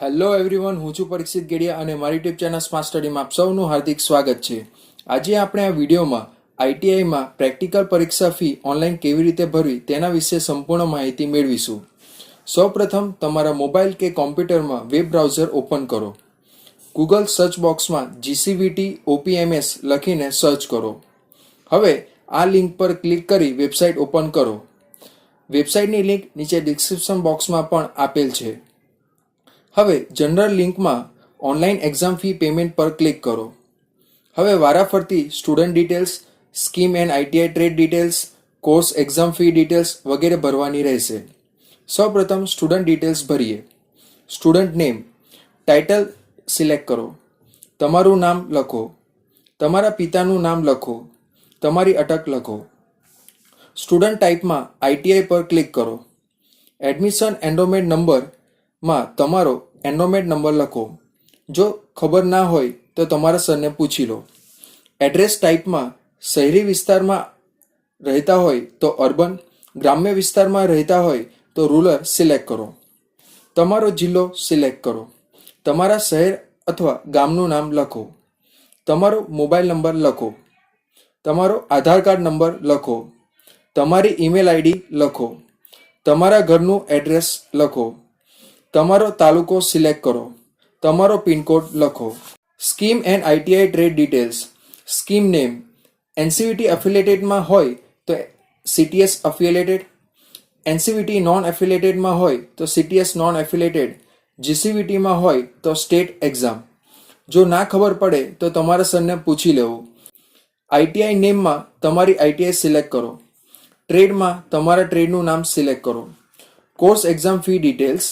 Hello everyone હું છું પરીક્ષિત ગેડિયા અને મારી યુટ્યુબ ચેનલ સ્માર્ટ સ્ટડીમાં આપ સૌનું હાર્દિક સ્વાગત છે. આજે આપણે આ વિડીયોમાં આઈટીઆઈમાં પ્રેક્ટિકલ પરીક્ષા ફી ઓનલાઈન કેવી રીતે ભરવી તેના વિશે સંપૂર્ણ માહિતી મેળવીશું. સૌપ્રથમ તમારા મોબાઈલ કે કોમ્પ્યુટરમાં વેબ બ્રાઉઝર ઓપન કરો. ગૂગલ સર્ચ બોક્સમાં જીસીવીટી ઓપીએમએસ લખીને સર્ચ કરો. હવે આ લિંક પર ક્લિક કરી વેબસાઇટ ઓપન કરો. વેબસાઇટની લિંક નીચે ડિસ્ક્રિપ્શન બોક્સમાં પણ આપેલ છે. હવે જનરલ લિંકમાં ઓનલાઈન એક્ઝામ ફી પેમેન્ટ પર ક્લિક કરો. હવે વારાફરતી student details scheme and ITI trade details course exam fee details વગેરે ભરવાની રહેશે. સૌપ્રથમ સ્ટુડન્ટ ડિટેલ્સ ભરીએ. સ્ટુડન્ટ નેમ ટાઇટલ સિલેક્ટ કરો. તમારું નામ લખો. તમારા પિતાનું નામ લખો. તમારી અટક લખો. સ્ટુડન્ટ ટાઈપમાં આઈટીઆઈ પર ક્લિક કરો. એડમિશન એન્ડોમેન્ટ નંબરમાં તમારો એન્ડોમેન્ટ નંબર લખો. જો ખબર ના હોય તો તમારા સરને પૂછી લો. એડ્રેસ ટાઈપમાં શહેરી વિસ્તારમાં રહેતા હોય તો અર્બન, ગ્રામ્ય વિસ્તારમાં રહેતા હોય તો રૂરલ સિલેક્ટ કરો. તમારો જિલ્લો સિલેક્ટ કરો. તમારા શહેર અથવા ગામનું નામ લખો. તમારો મોબાઈલ નંબર લખો. તમારો આધાર કાર્ડ નંબર લખો. તમારી ઈમેલ આઈડી લખો. તમારા ઘરનું એડ્રેસ લખો. તમારો તાલુકો સિલેક્ટ કરો. તમારો પિનકોડ લખો. Scheme and ITI trade details. Scheme name. NCVT એફિલેટેડમાં હોય તો સીટીએસ અફિલેટેડ એનસીવીટી નોન એફિલેટેડમાં હોય તો સીટીએસ નોન એફિલેટેડ જીસીવીટીમાં હોય તો સ્ટેટ એક્ઝામ. જો ના ખબર પડે તો તમારા સરને પૂછી લેવું. આઈટીઆઈ નેમમાં તમારી આઈટીઆઈ સિલેક્ટ કરો. ટ્રેડમાં તમારા ટ્રેડનું નામ સિલેક્ટ કરો. Course exam fee details.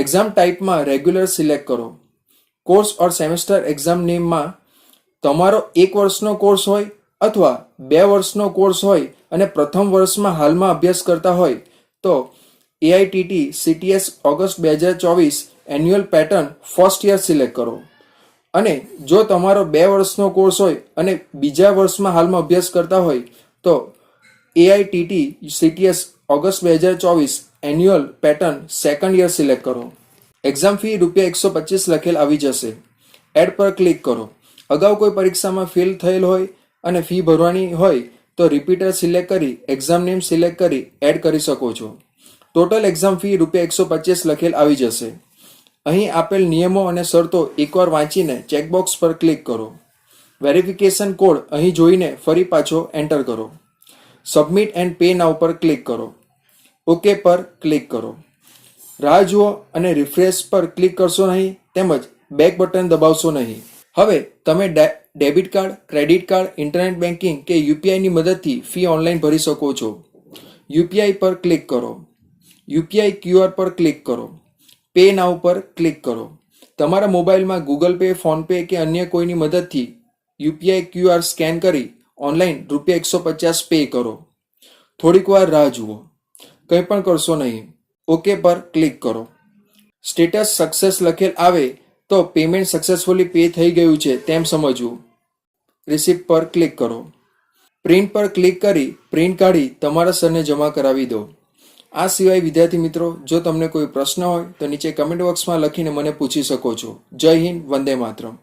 Exam ટાઈપમાં regular select કરો. કોર્સ ઓર સેમેસ્ટર એક્ઝામ નેમમાં તમારો એક વર્ષનો કોર્સ હોય અથવા બે વર્ષનો કોર્સ હોય અને પ્રથમ વર્ષમાં હાલમાં અભ્યાસ કરતા હોય, તો એઆઈટીટી સીટીએસ ઓગસ્ટ બે હજાર ચોવીસ annual pattern first year select કરો. અને જો તમારો બે વર્ષનો કોર્સ હોય અને બીજા વર્ષમાં હાલમાં અભ્યાસ કરતા હોય, તો એઆઈટીટી સીટીએસ ઓગસ્ટ બે હજાર ચોવીસ annual pattern second year select કરો. એક્ઝામ ફી રૂપિયા એકસો પચીસ લખેલ આવી જશે. એડ પર ક્લિક કરો. અગાઉ કોઈ પરીક્ષામાં ફેલ થયેલ હોય અને ફી ભરવાની હોય તો રિપીટર સિલેક્ટ કરી એક્ઝામ નેમ સિલેક્ટ કરી એડ કરી શકો છો. ટોટલ એક્ઝામ ફી રૂપિયા એકસો પચીસ લખેલ આવી જશે. અહીં આપેલ નિયમો અને શરતો એકવાર વાંચીને ચેકબોક્સ પર ક્લિક કરો. વેરિફિકેશન કોડ અહીં જોઈને ફરી પાછો એન્ટર કરો. સબમિટ એન્ડ પે નાવ પર ક્લિક કરો. ઓકે પર ક્લિક કરો. રાહ જુઓ અને રિફ્રેશ પર ક્લિક કરશો નહીં, તેમજ બેક બટન દબાવશો નહીં. હવે તમે debit card, credit card, internet banking કે યુપીઆઈની મદદથી ફી ઓનલાઈન ભરી શકો છો. યુપીઆઈ પર ક્લિક કરો. યુપીઆઈ ક્યુઆર પર ક્લિક કરો. પે નાવ પર ક્લિક કરો. તમારા મોબાઈલમાં ગૂગલ પે ફોનપે કે અન્ય કોઈની મદદથી યુપીઆઈ ક્યુઆર સ્કેન કરી ઓનલાઈન રૂપિયા એકસો પચાસ પે કરો. થોડીક વાર રાહ જુઓ. કંઈ પણ કરશો નહીં. ઓકે પર ક્લિક કરો. સ્ટેટસ સક્સેસ લખેલ આવે તો પેમેન્ટ સક્સેસફુલી પે થઈ ગયું છે તેમ સમજવું. રિસિપ્ટ પર ક્લિક કરો. પ્રિન્ટ પર ક્લિક કરી પ્રિન્ટ કાઢી તમારા સરને જમા કરાવી દો. આ સિવાય વિદ્યાર્થી મિત્રો, જો તમને કોઈ પ્રશ્ન હોય તો નીચે કમેન્ટ બોક્સમાં લખીને મને પૂછી શકો છો. જય હિન્દ, વંદે માતરમ.